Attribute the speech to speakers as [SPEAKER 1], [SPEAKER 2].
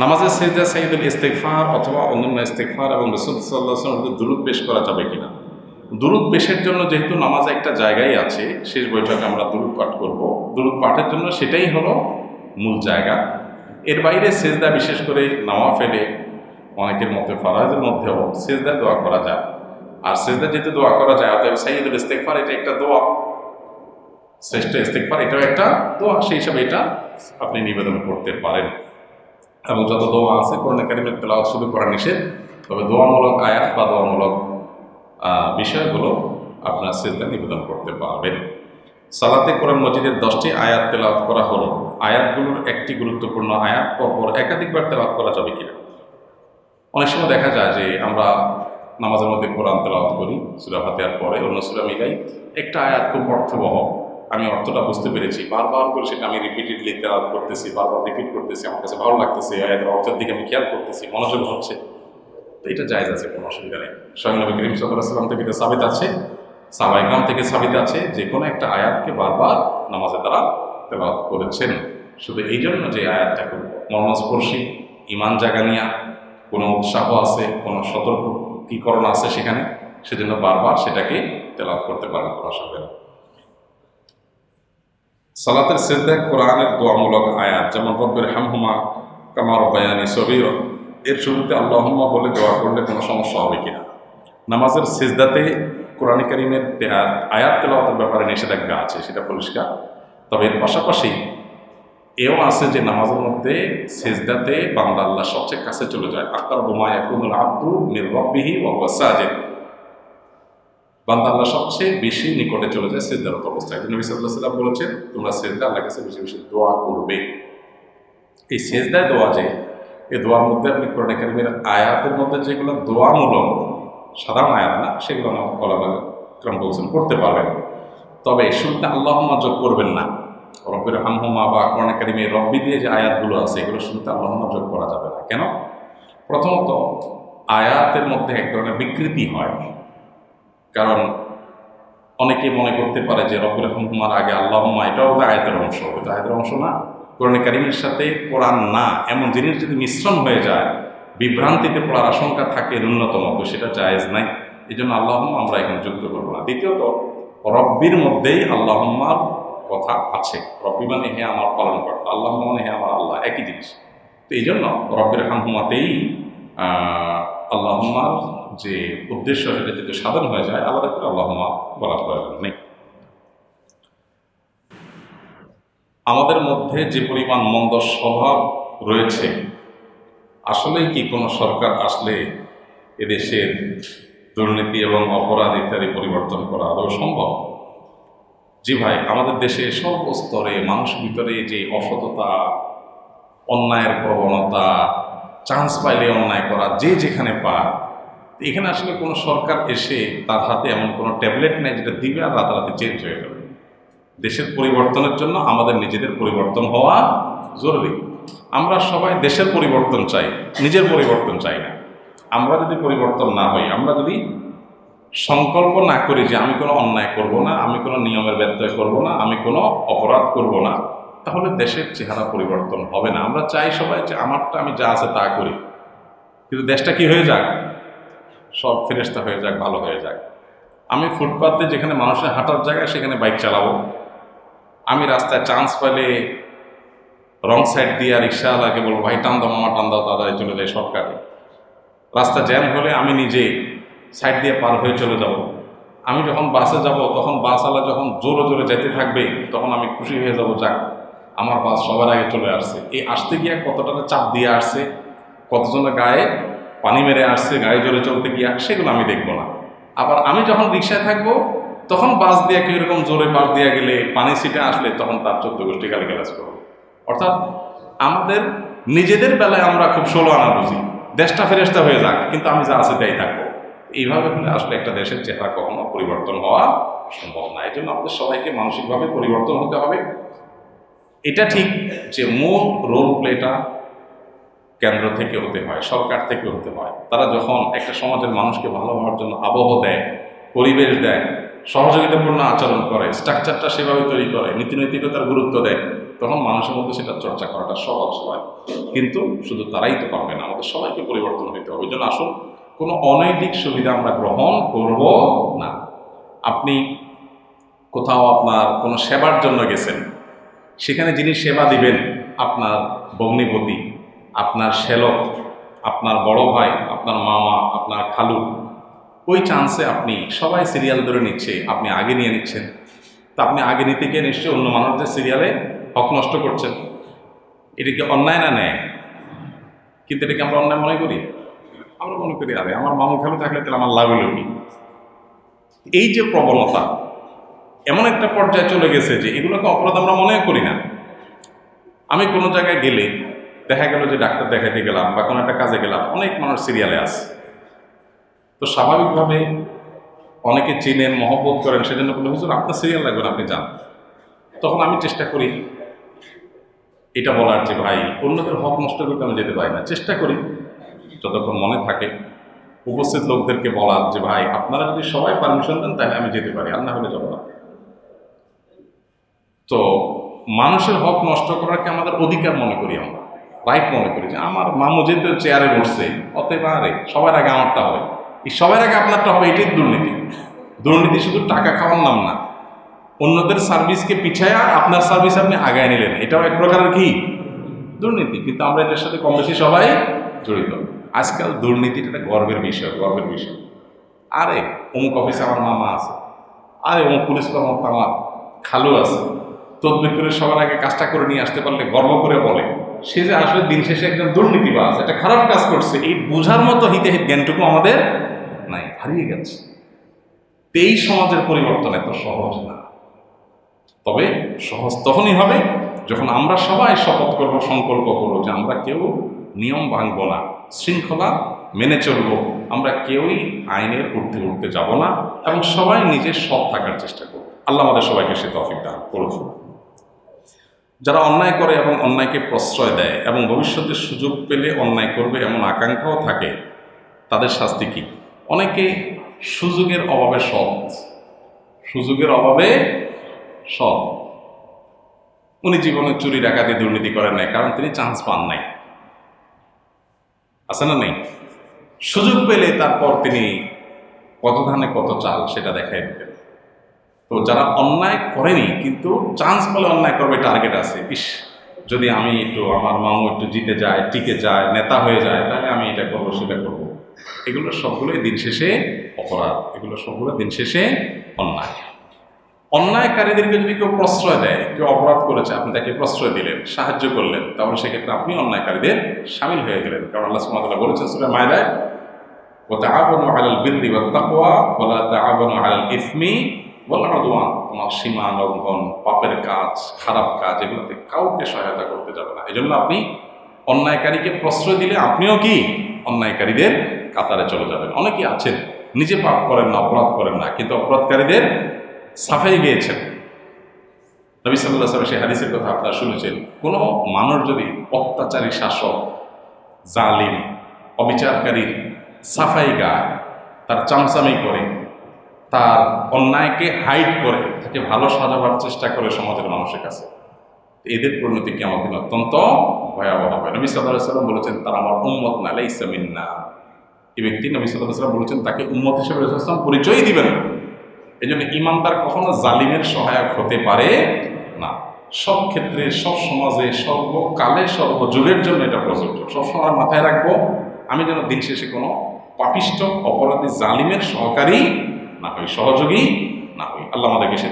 [SPEAKER 1] নামাজের সেজদা সাইদুল ইস্তেকফার অথবা অন্যান্য ইস্তেকফার এবং রসুল সাল্লাহ দুরুদ পেশ করা যাবে কিনা? দুরুদ পেশের জন্য যেহেতু নামাজে একটা জায়গায় আছে, শেষ বৈঠকে আমরা দুরুদ পাঠ করব। দুরুদ পাঠের জন্য সেটাই হলো মূল জায়গা। এর বাইরে সেজদা বিশেষ করে নামা ফেলে অনেকের মধ্যে ফারাজের মধ্যেও সেজদা দোয়া করা যায়। আর সেজদা যেহেতু দোয়া করা যায়, অতএব সাইদুল ইস্তেকফার এটা একটা দোয়া। শ্রেষ্ঠ ইস্তেকফার এটাও একটা দোয়া, সেই হিসাবে এটা আপনি নিবেদন করতে পারেন। এবং যত দোয়া আছে, কোরআন কারিমের তেলাওয়াত শুধু করা নিষেধ, তবে দোয়ামূলক আয়াত বা দোয়ামূলক বিষয়গুলো আপনার সেজদা নিবেদন করতে পারবেন। সালাতে কোরআন মজিদের দশটি আয়াত তেলাওয়াত করা হলো। আয়াতগুলোর একটি গুরুত্বপূর্ণ আয়াত, পরপর একাধিকবার তেলাওয়াত করা যাবে কিনা? অনেক সময় দেখা যায় যে আমরা নামাজের মধ্যে কোরআন তেলাওয়াত করি, সুরা ফাতিহার পরে, অন্য সুরা মিলাই, একটা আয়াত খুব অর্থবহ। আমি অর্থটা বুঝতে পেরেছি। বারবার করে সেটা আমি রিপিটেডলি তেলাওয়াত করতেছি, বারবার রিপিট করতেছি, আমার কাছে ভালো লাগতেছে অর্থের দিকে আমি খেয়াল করতেছি, মনোযোগ হচ্ছে। তো এটা জায়জ আছে, কোনো অসুবিধা নেই। স্বয়ং নবী করিম সাল্লাম থেকে এটা সাবিত আছে সাবাইকাম থেকে সাবিত আছে যে কোনো একটা আয়াতকে বারবার নামাজে তারা তেলাওয়াত করেছেন। শুধু এই জন্য যে আয়াতটা খুব মর্মস্পর্শী ইমান জাগানিয়া, কোনো উৎসাহ আছে, কোনো সতর্কীকরণ আছে সেখানে, সেজন্য বারবার সেটাকে তেলাওয়াত করতে পারেন, কোনো অসুবিধা নেই। সালাতের সেজদায় কোরআনের দোয়ামূলক আয়াত, যেমন রব্বের হামহুমা কামার বায়ানি সবির এর শুরুতে আল্লাহম্মা বলে দোয়া করলে কোনো সমস্যা হবে কিনা? নামাজের সেজদাতে কোরআন করিমের আয়াত তেলাওয়াতের ব্যাপারে নিষেধাজ্ঞা আছে, সেটা পরিষ্কার। তবে এর পাশাপাশি এও আছে যে নামাজের মধ্যে সেজদাতে বান্দা আল্লাহ সবচেয়ে কাছে চলে যায়, আক্তার বোমা একুনুল আব্দু নির্বাবিহি ওয়াসাজেদ বান্দা আল্লাহ সবচেয়ে বেশি নিকটে চলে যায় সেজদারত অবস্থায়। নবী সাল্লাহ সাল্লাম বলেছেন, তোমরা সেজদা আল্লাহ কাছে বেশি বেশি দোয়া করবে। এই সেজদায় দোয়া যে, এই দোয়ার মধ্যে আপনি কোরআন কারিমের আয়াতের মধ্যে যেগুলো দোয়ামূলক, সাধারণ আয়াত না, সেগুলো আমার কলা ক্রম বলছেন করতে পারবেন। তবে শুরুতে আল্লাহ যোগ করবেন না। রব্বের হামহুমা বা কোরআন কারিমের রব্বি দিয়ে যে আয়াতগুলো আছে, এগুলো শুরুতে আল্লাহ যোগ করা যাবে না। কেন? প্রথমত, আয়াতের মধ্যে এক ধরনের বিকৃতি হয়। কারণ অনেকে মনে করতে পারে যে রব্বুল রহমার আগে আল্লাহমা এটাও তো আয়াতের অংশ। এটা আয়াতের অংশ না। কোরআন কারিমের সাথে কোরআন না, এমন জিনিস যদি মিশ্রণ হয়ে যায়, বিভ্রান্তিতে পড়ার আশঙ্কা থাকে ন্যূনতম, তো সেটা জায়েজ নাই। এই জন্য আল্লাহম্মা আমরা এখানে যুক্ত করব না। দ্বিতীয়ত, রব্বির মধ্যেই আল্লাহম্মার কথা আছে। রব্বি মানে হে আমার পালন কর্তা আল্লাহ মানে হে আমার আল্লাহ, একই জিনিস। তো এই জন্য রব্বের হামহুমাতেই আল্লাহম্মার যে উদ্দেশ্য সেটা যদি সাধন হয়ে যায় আলাদা করে আল্লাহমা বলার প্রয়োজন নেই। আমাদের মধ্যে যে পরিমাণ মন্দ স্বভাব রয়েছে, আসলেই কি কোনো সরকার আসলে এদেশের দুর্নীতি এবং অপরাধ ইত্যাদি পরিবর্তন করা আদৌ সম্ভব? জি ভাই, আমাদের দেশে সর্বস্তরে মানুষের ভিতরে যে অসততা, অন্যায়ের প্রবণতা, চান্স পাইলে অন্যায় করা, যে যেখানে পায় এখানে আসলে কোনো সরকার এসে তার হাতে এমন কোনো ট্যাবলেট নেই যেটা দিবে আর রাতারাতি চেঞ্জ হয়ে যাবে। দেশের পরিবর্তনের জন্য আমাদের নিজেদের পরিবর্তন হওয়া জরুরি। আমরা সবাই দেশের পরিবর্তন চাই, নিজের পরিবর্তন চাই না। আমরা যদি পরিবর্তন না হই, আমরা যদি সংকল্প না করি যে আমি কোনো অন্যায় করব না, আমি কোনো নিয়মের ব্যত্যয় করব না, আমি কোনো অপরাধ করব না, তাহলে দেশের চেহারা পরিবর্তন হবে না। আমরা চাই সবাই যে আমারটা আমি যা আছে তা করি। কিন্তু দেশটা কি হয়ে যাক? সব ফেরেস্তা হয়ে যাক, ভালো হয়ে যাক। আমি ফুটপাতে যেখানে মানুষের হাঁটার জায়গায় সেখানে বাইক চালাবো। আমি রাস্তায় চান্স পেলে রং সাইড দিয়ে রিক্সাওয়ালাকে বলব, ভাই, টান দাও মামা, টান দাও, তাড়াতাড়ি চলে যায় সরকারে রাস্তা জ্যাম হলে আমি নিজে সাইড দিয়ে পার হয়ে চলে যাব। আমি যখন বাসে যাব, তখন বাসওয়ালা যখন জোরে জোরে যেতে থাকবে, তখন আমি খুশি হয়ে যাব, যাক, আমার বাস সবার আগে চলে আসছে। এই আসতে গিয়ে কতটা চাপ দিয়ে আসছে, কতজনের গায়ে পানি মেরে আসছে, গায়ে জোরে চলতে গিয়া, সেগুলো আমি দেখব না। আবার আমি যখন রিক্সায় থাকব, তখন বাস দিয়ে কেউ এরকম জোরে বাস দিয়ে গেলে, পানি সিটে আসলে তখন তার চোদ্দ গোষ্ঠী গালি গালাজ করব। অর্থাৎ আমাদের নিজেদের বেলায় আমরা খুব ষোলো আনা বুঝি। দেশটা ফেরেস্তা হয়ে যাক, কিন্তু আমি যা আছে তাই থাকব। এইভাবে হলে আসলে একটা দেশের চেহারা কখনো পরিবর্তন হওয়া সম্ভব না। এই জন্য আমাদের সবাইকে মানসিকভাবে পরিবর্তন হতে হবে। এটা ঠিক যে মূল রোল প্লেটা কেন্দ্র থেকে হতে হয়, সরকার থেকে হতে হয়। তারা যখন একটা সমাজের মানুষকে ভালো হওয়ার জন্য আবহ দেয়, পরিবেশ দেয়, সহযোগিতাপূর্ণ আচরণ করে, স্ট্রাকচারটা সেভাবে তৈরি করে নীতি নৈতিকতার গুরুত্ব দেয়, তখন মানুষের মধ্যে সেটা চর্চা করাটা সহজ হয়। কিন্তু শুধু তারাই তো পারবে না, আমাদের সবাইকে পরিবর্তন হইতে হবে। ওই জন্য আসুন, কোনো অনৈতিক সুবিধা আমরা গ্রহণ করব না। আপনি কোথাও আপনার কোনো সেবার জন্য গেছেন, সেখানে যিনি সেবা দিবেন, আপনার ভগ্নিপতি আপনার শ্যালক, আপনার বড় ভাই, আপনার মামা, আপনার খালু, ওই চান্সে আপনি সবাই সিরিয়াল ধরে নিচ্ছে, আপনি আগে নিয়ে নিচ্ছেন। তা আপনি আগে নিতে গিয়ে নিশ্চয়ই অন্য মানুষদের সিরিয়ালে হক নষ্ট করছেন। এটা কি অন্যায় না নেয় কিন্তু এটাকে আমরা অন্যায় মনে করি? আমরা মনে করি, আরে আমার মামু খালু থাকলে তাহলে আমার লাভ হলো কি? এই যে প্রবণতা, এমন একটা পর্যায়ে চলে গেছে যে এগুলোকে অপরাধ আমরা মনে করি না। আমি কোনো জায়গায় গেলে দেখা গেল যে ডাক্তার দেখাতে গেলাম বা কোনো একটা কাজে গেলাম, অনেক মানুষ সিরিয়ালে আছে। তো স্বাভাবিকভাবে অনেকে চেনেন, মহব্বত করেন, সেজন্য বলে হুজুর, আপনার সিরিয়াল লাগবে না, আপনি যান। তখন আমি চেষ্টা করি এটা বলার যে, ভাই, অন্যদের হক নষ্ট করতে আমি যেতে পারি না। চেষ্টা করি, যতক্ষণ মনে থাকে। উপস্থিত লোকদেরকে বলার যে, ভাই, আপনারা যদি সবাই পারমিশন দেন, তাহলে আমি যেতে পারি, আর না হলে যাব না। তো মানুষের হক নষ্ট করাকে আমাদের অধিকার মনে করি আমরা? রাইট মনে করি যে, আমার মামু যেহেতু চেয়ারে বসছে, অতএব আরে সবার আগে আমারটা হবে। এই সবার আগে আপনারটা হবে, এটাই দুর্নীতি। দুর্নীতি শুধু টাকা খাওয়ার নাম না। অন্যদের সার্ভিসকে পিছায়া আপনার সার্ভিস আপনি আগায় নিলেন। এটাও এক প্রকারের কি? দুর্নীতি। কিন্তু আমরা এটার সাথে কম বেশি সবাই জড়িত। আজকাল দুর্নীতিটা একটা গর্বের বিষয় গর্বের বিষয়। আরে, অমুক অফিসে আমার মামা আছে। আরে, অমুক পুলিশ কর্মকর্তা আমার খালু আছে। তদবির করে সবার আগে কাজটা করে নিয়ে আসতে পারলে গর্ব করে বলে। সে যে আসলে দিন শেষে একজন দুর্নীতিবাজ একটা খারাপ কাজ করছে। এই বোঝার মতো হিতে হিত জ্ঞানটুকু আমাদের নাই, হারিয়ে গেছে। এই সমাজের পরিবর্তন এত সহজ না। তবে সহজ তখনই হবে যখন আমরা সবাই শপথ করব, সংকল্প করব যে আমরা কেউ নিয়ম ভাঙব না, শৃঙ্খলা মেনে চলব। আমরা কেউই আইনের ঊর্ধ্বে উঠতে যাব না এবং সবাই নিজের সৎ থাকার চেষ্টা করব। আল্লাহ আমাদের সবাইকে সে তফিক দান যারা অন্যায় করে এবং অন্যায়কে প্রশ্রয় দেয় এবং ভবিষ্যতে সুযোগ পেলে অন্যায় করবে এমন আকাঙ্ক্ষাও থাকে, তাদের শাস্তি কি? অনেকে সুযোগের অভাবে সৎ। সুযোগের অভাবে সৎ। উনি জীবনে চুরি, ডাকাতি, দুর্নীতি করেন নাই, কারণ তিনি চান্স পান নাই। আছে না নেই? সুযোগ পেলে তারপর তিনি কত ধানে কত চাল সেটা দেখাই দিতেন। তো যারা অন্যায় করেনি, কিন্তু চান্স পেলে অন্যায় করবে টার্গেট আছে। ইস, যদি আমি একটু আমার মামু একটু জিতে যায়, টিকে যায়, নেতা হয়ে যায়, তাহলে আমি এটা করব, সেটা করব। এগুলো সবগুলোই দিন শেষে অপরাধ। এগুলো সবগুলো দিন শেষে অন্যায়। অন্যায়কারীদেরকে যদি কেউ প্রশ্রয় দেয়, কেউ অপরাধ করেছে, আপনি তাকে প্রশ্রয় দিলেন, সাহায্য করলেন, তাহলে সেক্ষেত্রে আপনি অন্যায়কারীদের সামিল হয়ে গেলেন। কারণ আল্লাহ সুমাতাল্লাহ বলেছেন সুরে মায়দায় ও তাআবানু আলাল বিররি বা তাকওয়া, ওয়া লা তাআবানু আলাল ইসমি উদওয়ান তোমার সীমা, লঙ্ঘন, পাপের কাজ, খারাপ কাজ, এগুলোতে কাউকে সহায়তা করতে যাবে না। এই আপনি অন্যায়কারীকে প্রশ্রয় দিলে আপনিও কি? অন্যায়কারীদের কাতারে চলে যাবেন। অনেকেই আছেন, নিজে পাপ করেন না, অপরাধ করেন না, কিন্তু অপরাধকারীদের সাফাই গিয়েছেন। নবী সাল্লাহ সাল্লাম সেই হাদিসের কথা আপনারা শুনেছেন। কোনো মানুষ যদি অত্যাচারী শাসক, জালিম, অবিচারকারীর সাফাই গায়, তার চামচামি করে তার অন্যায়কে হাইড করে, তাকে ভালো সাজাবার চেষ্টা করে সমাজের মানুষের কাছে। এদের পরিণতি কি আমাদের অত্যন্ত ভয়াবহ হবে? নবী সাল্লাম বলেছেন, তারা আমার উম্মত না ইসলামিন না এই ব্যক্তি নবী সাল্লাম বলেছেন, তাকে উম্মত হিসেবে রসুলাম পরিচয়ই দিবেন না। এই জন্য ইমানদার কখনো জালিমের সহায়ক হতে পারে না। সব ক্ষেত্রে, সব সমাজে, সর্বকালে, সর্বযুগের জন্য এটা প্রযোজ্য। সবসময় মাথায় রাখব, আমি যেন দিন শেষে কোনো পাপিষ্ট, অপরাধী, জালিমের সহকারী না হই সহযোগী না হই আল্লাহ আমাদেরকে সে